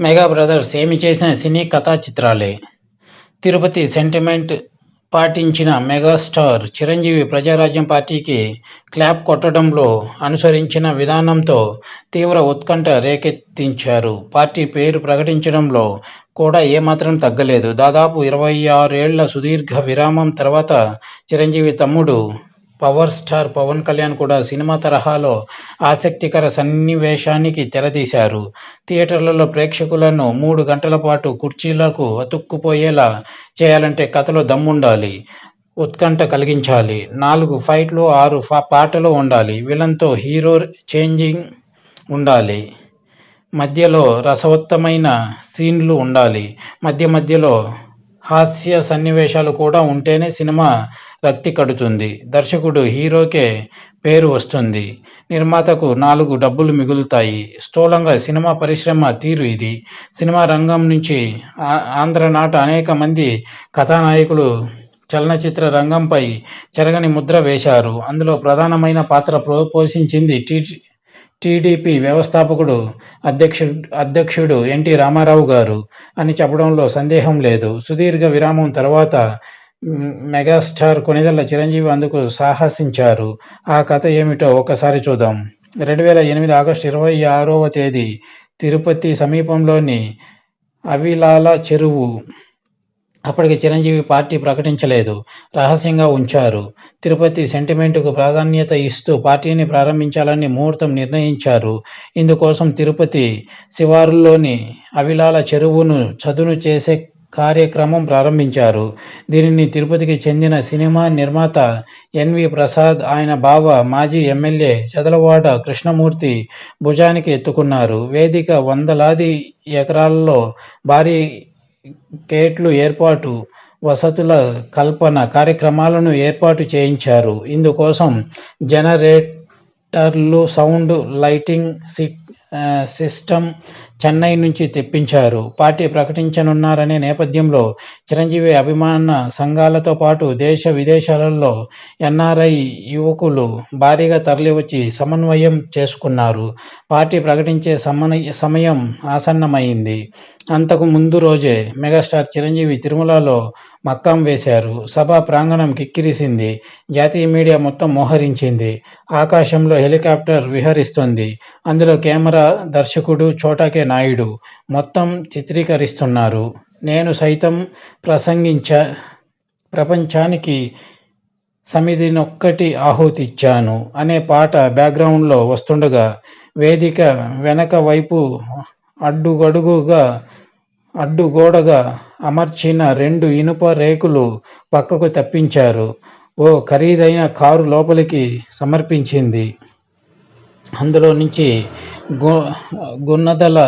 Mega brothers ఏమి చేసిన సినీ కథా చిత్రాలే? తిరుపతి సెంటిమెంట్ పాటించిన మెగాస్టార్ చిరంజీవి ప్రజారాజ్యం పార్టీకి క్లాప్ కొట్టడంలో అనుసరించిన విధానంతో తీవ్ర ఉత్కంఠ రేకెత్తించారు. పార్టీ పేరు ప్రకటించడంలో కూడా ఏమాత్రం తగ్గలేదు. దాదాపు ఇరవై ఆరేళ్ళ సుదీర్ఘ విరామం తర్వాత చిరంజీవి తమ్ముడు పవర్ స్టార్ పవన్ కళ్యాణ్ కూడా సినిమా తరహాలో ఆసక్తికర సన్నివేశానికి తెరదీశారు థియేటర్లలో ప్రేక్షకులను మూడు గంటల పాటు కుర్చీలకు అతుక్కుపోయేలా చేయాలంటే కథలో దమ్ముండాలి ఉత్కంఠ కలిగించాలి నాలుగు ఫైట్లు ఆరు పాటలు ఉండాలి విలన్తో హీరో చేంజింగ్ ఉండాలి. మధ్యలో రసవత్తమైన సీన్లు ఉండాలి. మధ్య మధ్యలో హాస్య సన్నివేశాలు కూడా ఉంటేనే సినిమా రక్తి కడుతుంది. దర్శకుడు హీరోకే పేరు వస్తుంది. నిర్మాతకు నాలుగు డబ్బులు మిగులుతాయి. స్థూలంగా సినిమా పరిశ్రమ తీరు ఇది. సినిమా రంగం నుంచి ఆ- ఆంధ్రనాట అనేక మంది కథానాయకులు చలనచిత్ర రంగంపై చెరగని ముద్ర వేశారు. అందులో ప్రధానమైన పాత్ర ప్రో- పోషించింది టీ టీడీపీ వ్యవస్థాపకుడు అధ్యక్షుడు అధ్యక్షుడు ఎన్టీ రామారావు గారు అని చెప్పడంలో సందేహం లేదు. సుదీర్ఘ విరామం తర్వాత మెగాస్టార్ కొనిదెల చిరంజీవి అందుకు సాహసించారు. ఆ కథ ఏమిటో ఒకసారి చూద్దాం. రెండు వేల ఎనిమిది ఆగస్టు ఇరవై ఆరవ తేదీ తిరుపతి సమీపంలోని అవిలాల చెరువు. అప్పటికి చిరంజీవి పార్టీ ప్రకటించలేదు. రహస్యంగా ఉంచారు. తిరుపతి సెంటిమెంటుకు ప్రాధాన్యత ఇస్తూ పార్టీని ప్రారంభించాలని ముహూర్తం నిర్ణయించారు. ఇందుకోసం తిరుపతి శివారులోని అవిలాల చెరువును చదును చేసే కార్యక్రమం ప్రారంభించారు. దీనిని తిరుపతికి చెందిన సినిమా నిర్మాత ఎన్వి ప్రసాద్ ఆయన బావ మాజీ ఎమ్మెల్యే చదలవాడ కృష్ణమూర్తి భుజానికి ఎత్తుకున్నారు. వేదిక వందలాది ఎకరాల్లో భారీ గేట్లు ఏర్పాటు వసతుల కల్పన కార్యక్రమాలను ఏర్పాటు చేయించారు. ఇందుకోసం జనరేటర్లు సౌండ్ లైటింగ్ సి సిస్టం సిస్టమ్ చెన్నై నుంచి తెప్పించారు. పార్టీ ప్రకటించనున్నారనే నేపథ్యంలో చిరంజీవి అభిమాన సంఘాలతో పాటు దేశ విదేశాలలో ఎన్ఆర్ఐ యువకులు భారీగా తరలివచ్చి సమన్వయం చేసుకున్నారు. పార్టీ ప్రకటించే సమయ సమయం ఆసన్నమైంది. అంతకు ముందు రోజే మెగాస్టార్ చిరంజీవి తిరుమలలో మక్కాం వేశారు. సభా ప్రాంగణం కిక్కిరిసింది. జాతీయ మీడియా మొత్తం మోహరించింది. ఆకాశంలో హెలికాప్టర్ విహరిస్తుంది. అందులో కెమెరా దర్శకుడు చోటాకే నాయుడు మొత్తం చిత్రీకరిస్తున్నారు. నేను సైతం ప్రసంగించ ప్రపంచానికి సమిధినొక్కటి ఆహుతిచ్చాను అనే పాట బ్యాక్గ్రౌండ్లో వస్తుండగా వేదిక వెనక వైపు అడ్డుగడుగుగా అడ్డుగోడగా అమర్చిన రెండు ఇనుప రేకులు పక్కకు తప్పించారు. ఓ ఖరీదైన కారు లోపలికి సమర్పించింది. అందులో నుంచి ಗೋ ಗುಣದಲ